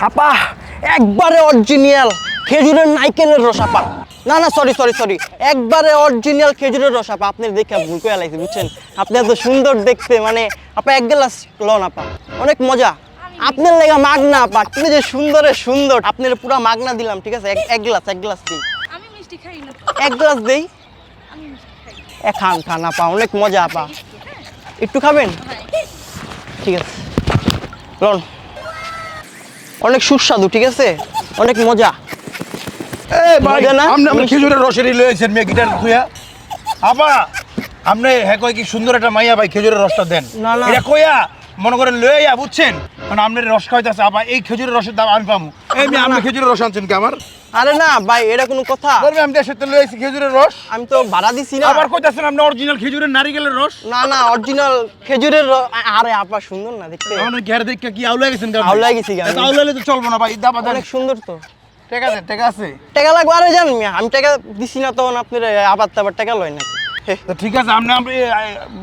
আপা একবারে অরিজিনাল খেজুরের নাইকেলের রস আপা না না সরি সরি সরি একবারে অরিজিনাল খেজুরের রস আপা আপনি দেখে ভুল করে লাগছে বুঝছেন? আপনি এত সুন্দর দেখতে মানে আপা এক গ্লাস লন আপা অনেক মজা। আপনার লেগা মাগনা আপা আপনি যে সুন্দরে সুন্দর আপনার পুরা মাগনা দিলাম ঠিক আছে? এক- এক গ্লাস এক গ্লাস দিই আমি মিষ্টি খাই না এক গ্লাস দেই? এ খান খান আপা অনেক মজা আপা একটু খাবেন? ঠিক আছে। লন। অনেক সুস্বাদু ঠিক আছে? অনেক মজা। এ ভাই মজা না? আপনি আপনি খেজুরের রসেরই লয়েছেন মেয়ে গিটার খুয়া আপা আপনি হ্যাঁ কয় কি সুন্দর একটা মাইয়া ভাই খেজুরের রসটা দেন। না, না। এটা মনে করেন বুঝছেন? মানে আপনার রস খাইতেছে আপা এই খেজুরের রসের দাম আমি পাবো এই আপনি খেজুরের রস আনছেন কি আমার? আরে না ভাই এটা কোনো কথা। বলবে আমি দেশের তো লয়েছি খেজুরের রস। আমি তো ভাড়া দিছি না। আবার কইতাছেন আপনি অরিজিনাল খেজুরের নারিকেলের রস? না না অরিজিনাল খেজুরের আরে আপা সুন্দর না দেখতে। আমাদের ঘের দেখে কি আউলা গেছেন আউলা গেছি আমি? আউলালে তো চলবো না ভাই দাবা অনেক সুন্দর তো। ঠিক আছে ঠিক আছে। টাকা লাগবে আরে জান আমি টাকা দিছি না তখন আপনার আবার টাকা লয় না তো ঠিক আছে আপনি আপনি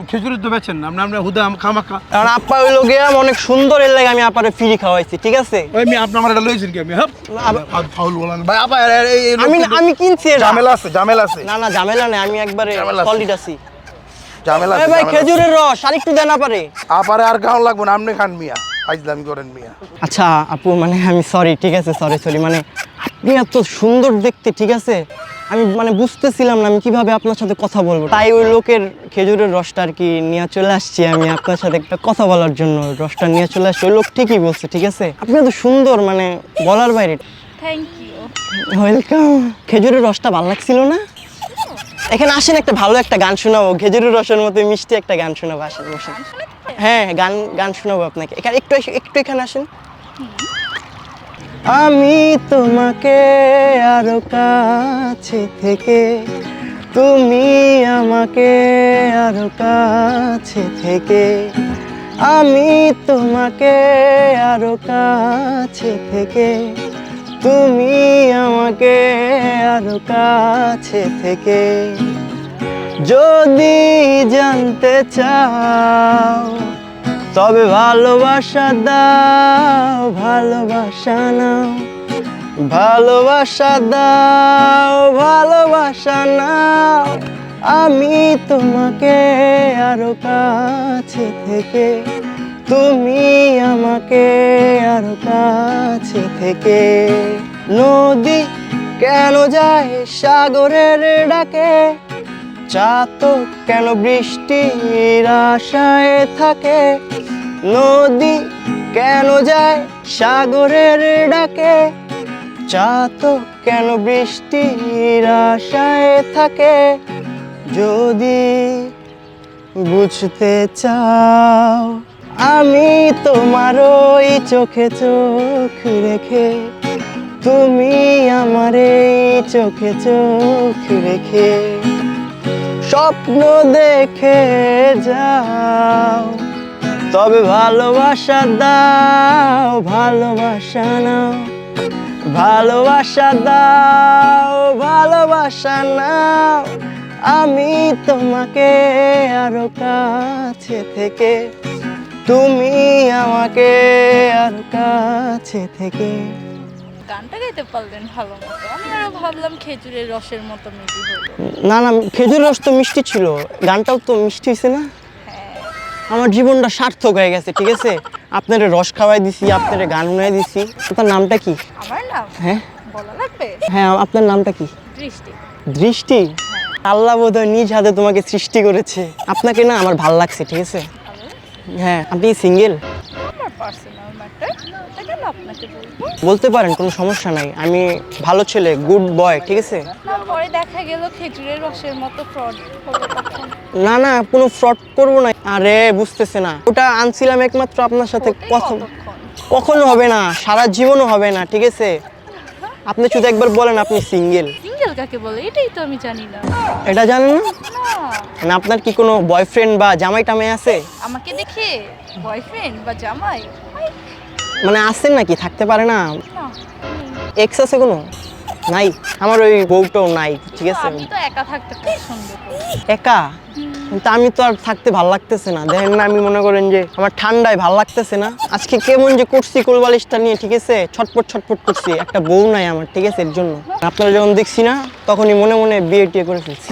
খেজুরের তো বেছেন আপনি আপনি হুদা খামাখা। কারণ আপা হইল গিয়া অনেক সুন্দর এর লাগে আমি আপারে ফ্রি খাওয়াইছি ঠিক আছে? ওই মেয়ে আপনি আমার এটা লইছেন কি আমি হ্যাঁ। ফাউল বলেন। ভাই আপা লোক আমি আমি কিনছি এটা। ঝামেলা আছে ঝামেলা আছে। না না ঝামেলা নেই আমি একবারে সলিড আছি। ঝামেলা আছে ভাই খেজুরের রস আর একটু দেন পারে আপারে আর গাও লাগবে না আপনি খান মিয়া। ফাইজলামি করেন মিয়া। আচ্ছা আপু মানে আমি সরি ঠিক আছে সরি সরি মানে আপনি এত সুন্দর দেখতে ঠিক আছে? আমি মানে বুঝতেছিলাম না আমি কীভাবে আপনার সাথে কথা বলব। তাই ওই লোকের খেজুরের রসটা আর কি নিয়ে চলে আসছি আমি আপনার সাথে একটা কথা বলার জন্য। রসটা নিয়ে চলে আসছি ওই লোক ঠিকই বলছে ঠিক আছে? আপনি এত সুন্দর মানে বলার বাইরে। থ্যাংক ইউ ওয়েলকাম খেজুরের রসটা ভালো লাগছিল না? এখানে আসেন একটা ভালো একটা গান শোনাবো খেজুরের রসের মতো মিষ্টি একটা গান শোনাবো আসেন হ্যাঁ গান গান শোনাবো আপনাকে। এখানে একটু একটু এখানে আসেন। আমি তোমাকে আরও কাছে থেকে তুমি আমাকে আরও কাছে থেকে আমি তোমাকে আরও কাছে থেকে তুমি আমাকে আরও কাছে থেকে যদি জানতে চাও, তবে ভালোবাসা দাও, ভালোবাসা নাও, ভালোবাসা দাও, ভালোবাসা নাও। আমি তোমাকে আরও কাছে থেকে তুমি আমাকে আরও কাছে থেকে। নদী কেন যায় সাগরের ডাকে? চাতক কেন বৃষ্টির আশায় থাকে? নদী কেন যায় সাগরের ডাকে? চাতক কেন বৃষ্টির আশায় থাকে? যদি বুঝতে চাও আমি তোমার ওই চোখে চোখ রেখে, তুমি আমার এই চোখে চোখ রেখে স্বপ্ন দেখে যাও। তবে ভালোবাসা দাও, ভালোবাসা নাও, ভালোবাসা দাও, ভালোবাসা নাও। আমি তোমাকে আরও কাছে থেকে তুমি আমাকে আরও কাছে থেকে গানটা গাইতে পারলেন ভালো মতো। আমি ভাবলাম খেজুরের রসের মতো মেবি হলো। না না খেজুর রস তো মিষ্টি ছিল। গানটাও তো মিষ্টি হয়েছে না? হ্যাঁ। আমার জীবনটা সার্থক হয়ে গেছে ঠিক আছে? আপনারে রস খাওয়াই দিছি আপনারে গান শুনাই দিছি। আপনার নামটা কি? আমার নাম? হ্যাঁ। বলা লাগবে? হ্যাঁ আপনার নামটা কি? দৃষ্টি। দৃষ্টি? আল্লাহ বোধহয় নিজ হাতে তোমাকে সৃষ্টি করেছে। আপনাকে না আমার ভালো লাগছে ঠিক আছে? হ্যাঁ আপনি সিঙ্গেল পার্সোনাল ম্যাটার ওটা কেন আপনাকে বলব। বলতে পারেন কোনো সমস্যা নাই। আমি ভালো ছেলে গুড বয় ঠিক আছে? না পরে দেখা গেল খেজুরের রসের মতো ফ্রড না না কোনো ফ্রড করব না। আরে বুঝতেছে না। ওটা আনছিলাম একমাত্র আপনার সাথে। কথা কখনো হবে না সারা জীবনও হবে না ঠিক আছে? আপনি শুধু একবার বলেন আপনি সিঙ্গেল। সিঙ্গেল কাকে বলে? এটাই তো আমি জানি না। এটা জানেন না? না। মানে আপনার কি কোনো বয়ফ্রেন্ড বা জামাই টামাই আছে? আমাকে দেখে বয়ফ্রেন্ড বা জামাই? মানে আছেন নাকি? থাকতে পারে না। এক্স আছে কোনো? নাই। আমার ওই বউটাও নাই ঠিক আছে? আমি তো একা থাকতে পছন্দ করি। একা? কিন্তু আমি তো আর থাকতে ভালো লাগতেছে না। দেখেন না, আমি মনে করেন যে আমার ঠান্ডায় ভালো লাগতেছে না। আজকে কেমন যে করছি কোলবালিশটা নিয়ে, ঠিক আছে? ছটপট ছটপট করছি। একটা বউ নাই আমার, ঠিক আছে? এর জন্য। আপনারা যখন দেখছি না, তখনই মনে মনে বিয়ে টিয়ে করে ফেলছি।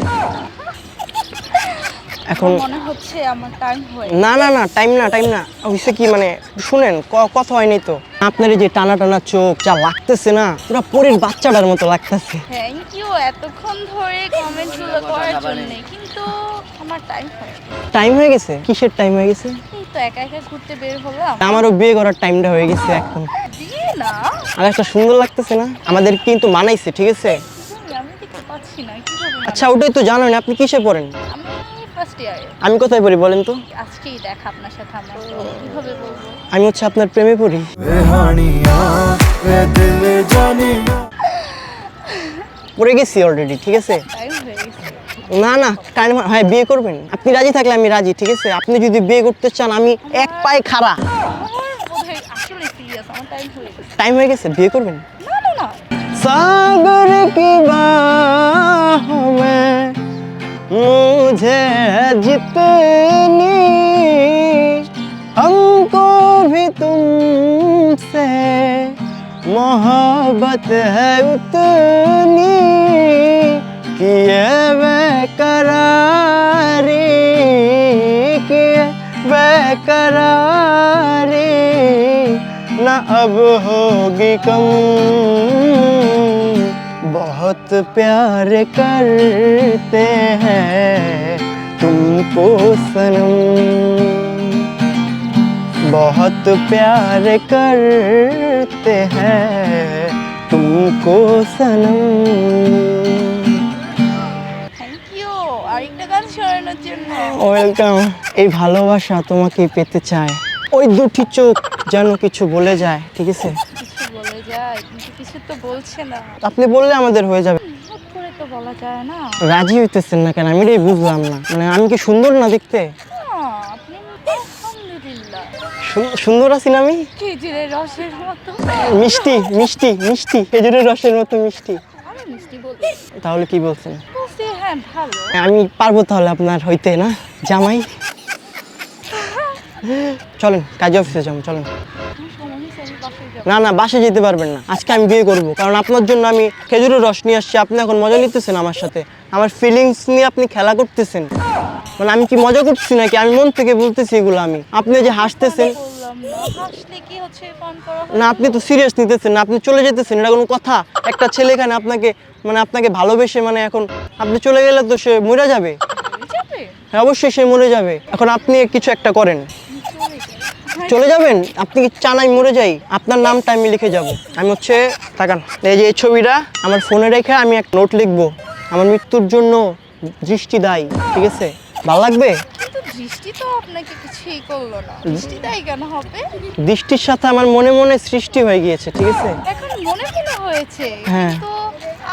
এখন মনে হচ্ছে আমার টাইম হয়ে না না না টাইম না টাইম না। হচ্ছে কি মানে শুনেন কথা হয়নি তো। আপনার এই যে টানা টানা চোখ যা লাগতেছে না পুরো পরীর বাচ্চাটার মতো লাগতেছে। থ্যাংক ইউ এতক্ষণ ধরে কমেন্টগুলো করার জন্য কিন্তু আমার টাইম হয় টাইম হয়ে গেছে? কিসের টাইম হয়ে গেছে? তো একা একা ঘুরতে বের হলাম। আমারও বিয়ে করার টাইমটা হয়ে গেছে এখন। না। একটা সুন্দর লাগতেছে না? আমাদের কিন্তু মানাইছে ঠিক আছে? আমি দেখতে পাচ্ছি না আচ্ছা ওটাই তো জানেন আপনি কিসে পড়েন? ফার্স্ট আমি কোথায় পড়ি বলেন তো? আজকেই আপনার সাথে আমার। কীভাবে বলব? আমি হচ্ছে আপনার প্রেমে পড়ি। পড়ে গেছি অলরেডি ঠিক আছে? না না কারণ হ্যাঁ বিয়ে করবেন। আপনি রাজি থাকলে আমি রাজি ঠিক আছে? আপনি যদি বিয়ে করতে চান আমি এক পায়ে খারা টাইম হয়ে গেছে। বিয়ে করবেন? সাগর मोहब्बत है उतनी किए बेकरारी किए बेकरारी न अब होगी कम, बहुत प्यार करते हैं तुमको सनम। बहुत प्यार करते हैं तुमको सनम থ্যাংক ইউ আরেকটা গান শোনানোর জন্য ওয়েলকাম এই ভালোবাসা তোমাকে পেতে চায় ওই দুটি চোখ যেন কিছু বলে যায় ঠিক আছে কিছু বলে যায় কিন্তু কিছু তো বলছে না আপনি বললে আমাদের হয়ে যাবে হুট করে তো বলা যায় না রাজি হইতেছেন না কেন আমি এটাই বুঝলাম না মানে আমি কি সুন্দর না দেখতে সুন্দর আছি না আমি? খেজুরের রসের মতো। মিষ্টি মিষ্টি মিষ্টি খেজুরের রসের মতো মিষ্টি। তাহলে কি বলছেন? হ্যাঁ আমি পারব তাহলে আপনার হইতে না? জামাই? চলেন কাজে অফিসে যাব চলেন। না না বাসে যেতে পারবেন না। আজকে আমি বিয়ে করব কারণ আপনার জন্য আমি খেজুরের রস নিয়ে আসছি। আপনি এখন মজা নিতেছেন আমার সাথে। আমার ফিলিংস নিয়ে আপনি খেলা করতেছেন। মানে আমি কি মজা করছি নাকি? আমি মন থেকে বলতেছি এগুলো আমি। আপনি যে হাসতেছেন। না। আপনি তো সিরিয়াস নিতেছেন না। আপনি চলে যেতেছেন এটা কোনো কথা। একটা ছেলে এখানে আপনাকে মানে আপনাকে ভালোবেসে মানে এখন আপনি চলে গেলে তো সে মরে যাবে। হ্যাঁ অবশ্যই সে মরে যাবে। এখন আপনি কিছু একটা করেন। চলে চলে যাবেন? আপনি কি চান আমি মরে যাই? আপনার নামটা আমি লিখে যাব। আমি হচ্ছে তাকান। এই যে এই ছবিটা আমার ফোনে রেখে আমি এক নোট লিখব। আমার মৃত্যুর জন্য দৃষ্টি দায়ী ঠিক আছে? ভালো লাগবে? দৃষ্টি তো আপনাকে কিছুই করল না। দৃষ্টি তাই কেন হবে? দৃষ্টির সাথে আমার মনে মনে সৃষ্টি হয়ে গিয়েছে ঠিক আছে? এখন মনে মনে হয়েছে হ্যাঁ।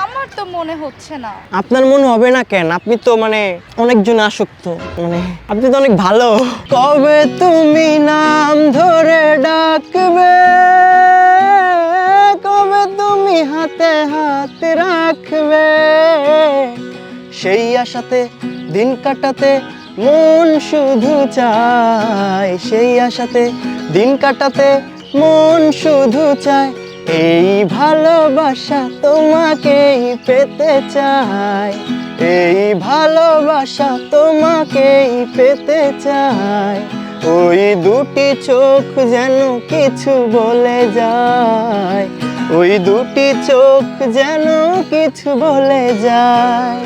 আমার তো মনে হচ্ছে না। আপনার মনে হবে না কেন? আপনি তো মানে অনেকজন আসক্ত মানে আপনি তো অনেক ভালো। কবে তুমি নাম ধরে ডাকবে? কবে তুমি হাতে হাত রাখবে? সেই আশাতে দিন কাটাতে মন শুধু চায় সেই আশাতে। দিন কাটাতে মন শুধু চায় এই ভালোবাসা তোমাকেই পেতে চাই এই ভালোবাসা তোমাকেই পেতে চাই ওই দুটি চোখ যেন কিছু বলে যায়। ওই দুটি চোখ যেন কিছু বলে যায়।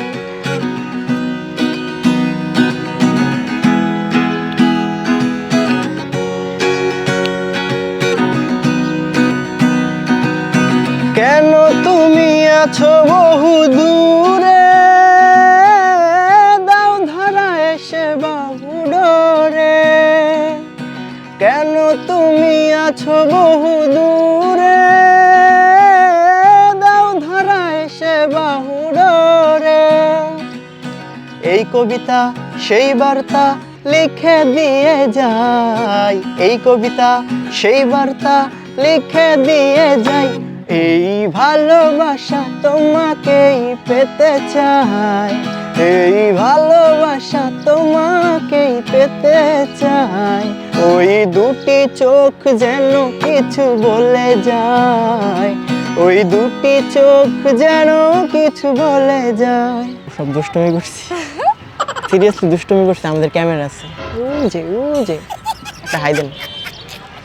আছো বহু দূরে। দাও ধরা এসে বাবু ডোরে কেন তুমি আছো বহু দূরে? দাও ধরা এসে বাহু ডোরে এই কবিতা, সেই বার্তা লিখে দিয়ে যাই। এই কবিতা, সেই বার্তা লিখে দিয়ে যাই। এই ভালোবাসা তোমাকেই পেতে চাই। এই ভালোবাসা তোমাকেই পেতে চাই। ওই দুটি চোখ যেন কিছু বলে যায়। ওই দুটি চোখ যেন কিছু বলে যায়। সব দুষ্টমি করছি। সিরিয়াসলি দুষ্টমি করছে আমাদের ক্যামেরা আছে। ওই যে ওই যে। একটা হাই দেন।